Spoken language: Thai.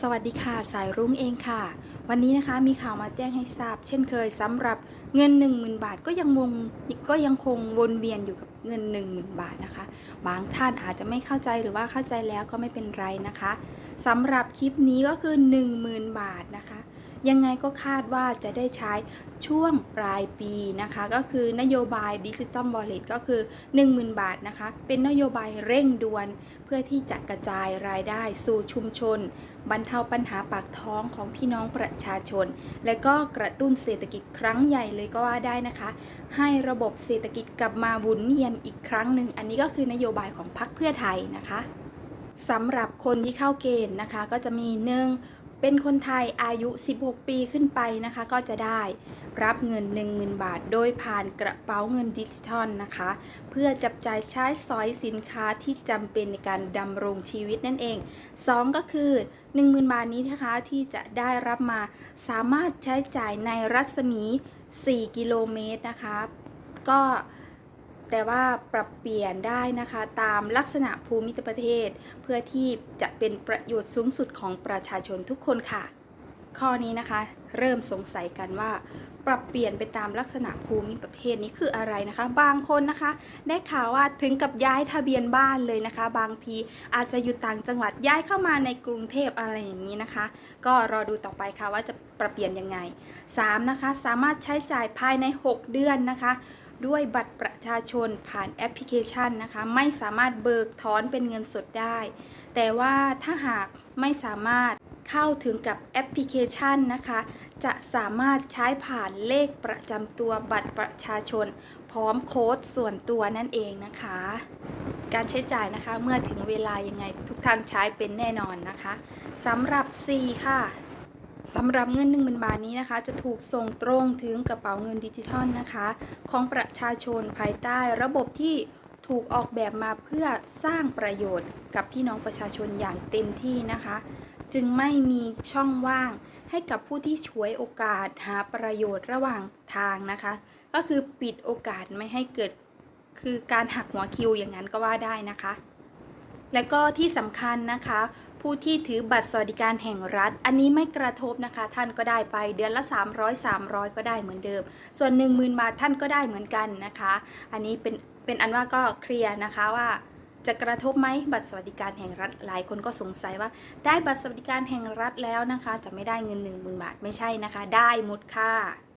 สวัสดีค่ะ สายรุ้งเองค่ะ วันนี้นะคะมีข่าวมาแจ้งให้ทราบ เช่นเคยสำหรับเงิน 10,000 บาทก็ยังวงก็ยังคงวนเวียนอยู่กับเงิน 10,000 บาทนะคะ บางท่านอาจจะไม่เข้าใจหรือว่าเข้าใจแล้วก็ไม่เป็นไรนะคะสำหรับคลิปนี้ก็คือ 10,000 บาทนะคะ ยังไงก็คาดว่าจะได้ใช้ช่วงปลายปีนะคะ ก็คือนโยบายดิจิตอล w a l l e t ก็คือ 10,000 บาทนะคะ เป็นนโยบายเร่งด่วน เพื่อที่จะกระจายรายได้สู่ชุมชน บรรเทาปัญหาปากท้องของพี่น้องประชาชน และก็กระตุ้นเศรษฐกิจครั้งใหญ่เลยก็ว่าได้นะคะ ให้ระบบเศรษฐกิจกลับมาหมุนเวียนอีกครั้งหนึ่งอันนี้ก็คือนโยบายของพรรคเพื่อไทยนะคะสำหรับคนที่เข้าเกณฑ์นะคะก็จะมีหนึ่ง เป็นคนไทยอายุ 16 ปีขึ้นไปนะคะ ก็จะได้รับเงิน 10,000 บาท โดยผ่านกระเป๋าเงินดิจิทัลนะคะ เพื่อจับจ่ายใช้สอยสินค้าที่จำเป็นในการดำรงชีวิตนั่นเอง 2 ก็คือ 10,000 บาทนี้นะคะที่จะได้รับมาสามารถใช้จ่ายในรัศมี 4 กิโลเมตรนะคะ ก็ แต่ว่าปรับเปลี่ยนได้นะคะตามลักษณะภูมิประเทศ เพื่อที่จะเป็นประโยชน์สูงสุดของประชาชนทุกคนค่ะ ข้อนี้นะคะ เริ่มสงสัยกันว่า ปรับเปลี่ยนไปตามลักษณะภูมิประเทศนี้คืออะไรนะคะ บางคนนะคะ ได้ข่าวว่าถึงกับย้ายทะเบียนบ้านเลยนะคะ บางทีอาจจะอยู่ต่างจังหวัดย้ายเข้ามาในกรุงเทพอะไรอย่างนี้นะคะ ก็รอดูต่อไปค่ะว่าจะปรับเปลี่ยนยังไง 3. นะคะสามารถใช้จ่ายภายใน 6 เดือนนะคะ ด้วยบัตรประชาชนผ่านแอปพลิเคชันนะคะ ไม่สามารถเบิกถอนเป็นเงินสดได้ แต่ว่าถ้าหากไม่สามารถเข้าถึงกับแอปพลิเคชันนะคะ จะสามารถใช้ผ่านเลขประจำตัวบัตรประชาชน พร้อมโค้ดส่วนตัวนั่นเองนะคะ การใช้จ่ายนะคะเมื่อถึงเวลายังไงทุกท่านใช้เป็นแน่นอนนะคะสำหรับ C ค่ะ สำหรับเงิน 10,000 บาทนี้นะคะ จะถูกส่งตรงถึงกระเป๋าเงินดิจิทัลนะคะ ของประชาชนภายใต้ระบบที่ถูกออกแบบมาเพื่อสร้างประโยชน์กับพี่น้องประชาชนอย่างเต็มที่นะคะ จึงไม่มีช่องว่างให้กับผู้ที่ฉวยโอกาสหาประโยชน์ระหว่างทางนะคะ ก็คือปิดโอกาสไม่ให้เกิดคือการหักหัวคิวอย่างนั้นก็ว่าได้นะคะ และก็ที่สำคัญนะคะ ผู้ที่ถือบัตรสวัสดิการแห่งรัฐ อันนี้ไม่กระทบนะคะ ท่านก็ได้ไปเดือนละ 300 300 ก็ได้เหมือนเดิม ส่วน 10,000 บาทท่านก็ได้เหมือนกันนะคะ อันนี้เป็นเป็นอันว่าก็เคลียร์นะคะว่าจะกระทบไหมบัตรสวัสดิการแห่งรัฐหลายคนก็สงสัยว่าได้บัตรสวัสดิการแห่งรัฐแล้วนะคะ จะไม่ได้เงิน 10,000 บาทไม่ใช่นะคะ ได้หมดค่ะ